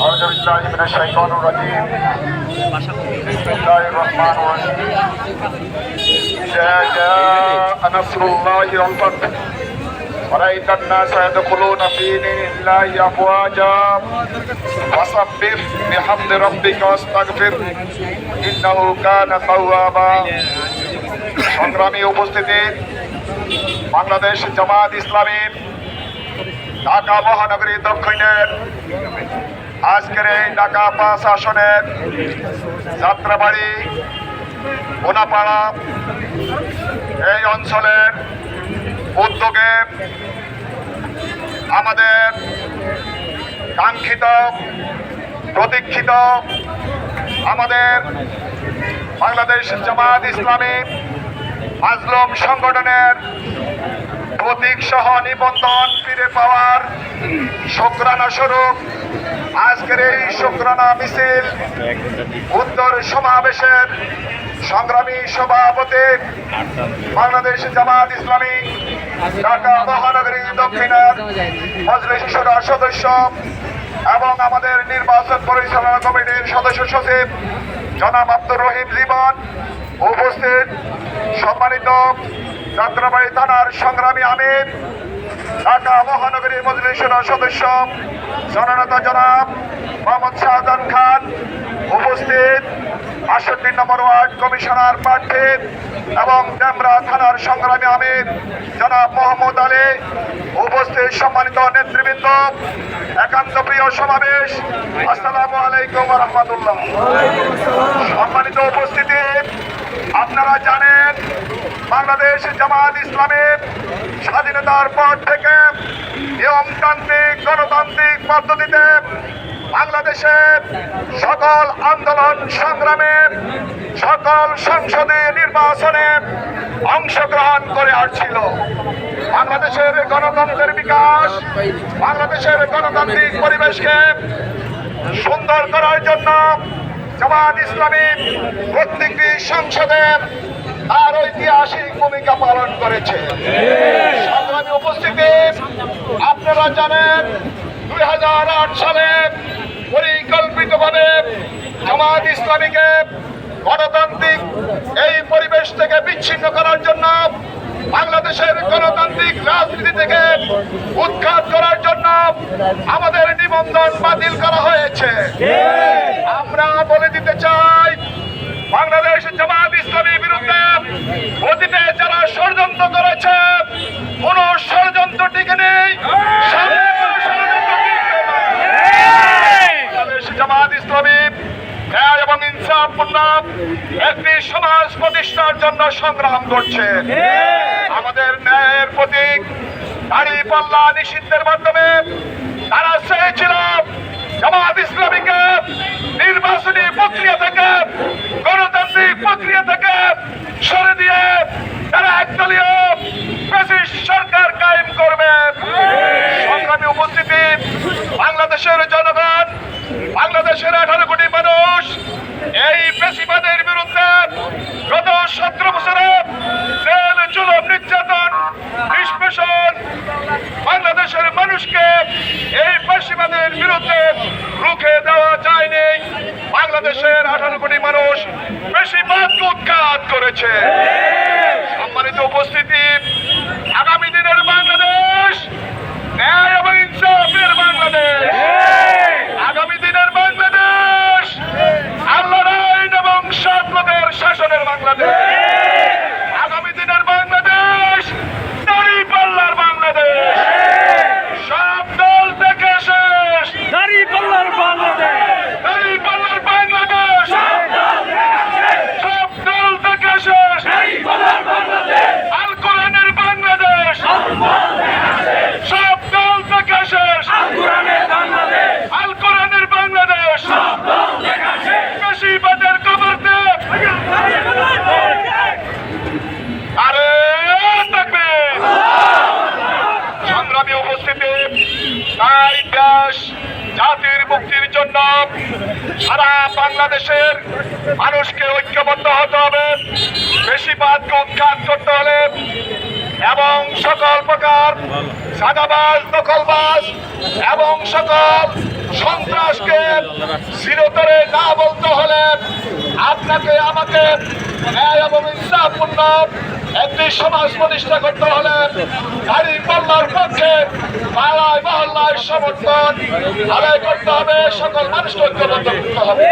أعوذ بالله من الشيطان الرجيم بسم الله الرحمن الرحيم إذا جاء نصر الله والفتح ورأيت الناس يدخلون في دين الله أفواجا فسبح بحمد ربك واستغفر إنه كان توابا সংগ্রামী উপস্থিতি বাংলাদেশ জামাত ইসলামী ঢাকা মহানগরী দক্ষিণের আজকের এই ঢাকা পাঁচ আসনের যাত্রাবাড়ি, বোনাপাড়া, এই অঞ্চলের উদ্যোগে আমাদের কাঙ্ক্ষিত, প্রতীক্ষিত আমাদের বাংলাদেশ জামাত ইসলামী মাজলুম সংগঠনের প্রতীক সহ নিবন্ধন ফিরে পাওয়ার শুক্রানা স্বরূপ। আজকের এই শুক্রানা মিছিল উত্তর সমাবেশের সংগ্রামী সভাপতি বাংলাদেশ জামাত ইসলামী, ঢাকা মহানগরী দক্ষিণের মজলিস সদস্য এবং আমাদের নির্বাচন পরিচালনা কমিটির সদস্য সচিব জনাব আব্দুর রহিম জীবন উপস্থিত। সম্মানিত যাত্রাবাড়ি থানার সংগ্রামী আমির, ঢাকা মহানগরী মজলিসের সদস্য, জননেতা জনাব মোহাম্মদ শাহজাহান খান উপস্থিত, আটষট্টি নম্বর ওয়ার্ড কমিশনার প্রার্থী এবং ডেমরা থানার সংগ্রামী আমির, জনাব মোহাম্মদ আলী উপস্থিত সম্মানিত নেতৃবৃন্দ, একান্ত প্রিয় সমাবেশ। আসসালামু আলাইকুম রহমতুল্লাহ। সম্মানিত উপস্থিতি আপনারা জানেন, বাংলাদেশ জামাত ইসলামের স্বাধীনতার পর থেকে নিয়মতান্ত্রিক, গণতান্ত্রিক পদ্ধতিতে বাংলাদেশের সকল আন্দোলন সংগ্রামে, সকল সংসদে নির্বাচনে অংশগ্রহণ করে আসছিল। বাংলাদেশের গণতন্ত্রের বিকাশ, বাংলাদেশের গণতান্ত্রিক পরিবেশকে সুন্দর করার জন্য জামাত ইসলামী প্রত্যেকটি সংসদে তার ঐতিহাসিক ভূমিকা পালন করেছে। সংগ্রামী উপস্থিতি আপনারা জানেন, দুই হাজার আট সালে পরিকল্পিতভাবে জামাত ইসলামীকে গণতান্ত্রিক এই পরিবেশ থেকে বিচ্ছিন্ন করার জন্য, বাংলাদেশের গণতান্ত্রিক রাজনীতি থেকে উৎখাত করার জন্য আমাদের নিবন্ধন বাতিল করা হয়েছে। দিতে চাই। বাংলাদেশ জামাত ইসলামীর বিরুদ্ধে অতীতে যারা ষড়যন্ত্র করেছে, কোন ষড়যন্ত্র টিকে নেই। জামাত ইসলামী ন্যায় এবং ইনসাফপূর্ণ একটি সমাজ প্রতিষ্ঠার জন্য সংগ্রাম করছে। আমাদের ন্যায়ের প্রতীক দাড়ি পাল্লা নিষিদ্ধের মাধ্যমে তারা চেয়েছিল জামাত ইসলামীকে নির্বাচনী প্রক্রিয়া থেকে, গণতান্ত্রিক প্রক্রিয়া থেকে সরে দিয়ে তারা একদলীয় সরকার কায়েম করবে। সংগ্রামী উপস্থিতি, বাংলাদেশের জনগণ, বাংলাদেশের আঠারো কোটি মানুষ, এই বেশিবাদের বিরুদ্ধে গত সতেরো বছরে জেল, জুলুম, নির্যাতন, নিষ্পেষণ বাংলাদেশের মানুষকে এই বেশিবাদের বিরুদ্ধে বাংলাদেশের আঠারো কোটি মানুষ বেশিরভাগ উৎখাত করেছে। সম্মানিত উপস্থিতি, আগামী দিনের বাংলাদেশ, ন্যায় এবং ইনসাফের বাংলাদেশ আগামী দিনের বাংলাদেশ আল্লাহর আইন এবং সাতমতের শাসনের বাংলাদেশ আগামী দিনের বাংলাদেশ দাড়ি পাল্লার বাংলাদেশ সব দল থেকে শেষ দাড়ি পাল্লার বাংলাদেশ দাড়ি পাল্লার বাংলাদেশ সব দল থেকে শেষ বিকাশ জাতির মুক্তির জন্য সারা বাংলাদেশের মানুষকে ঐক্যবদ্ধ হতে হবে বেশিরভাগকে উৎখাত করতে হলে, এবং সকল প্রকার সাদাবাজ, দখলবাজ, এবং সকল সন্ত্রাসকে চিরতরে না বলতে হলে আপনাকে আমাকে ন্যায় এবং ইনসাফপূর্ণ একটি সমাজ প্রতিষ্ঠা করতে হলে গাড়ি পাল্লার পক্ষে পাড়ায় মহল্লায় সমর্থন আদায় করতে হবে, সকল মানুষকে ঐক্যবদ্ধ করতে হবে।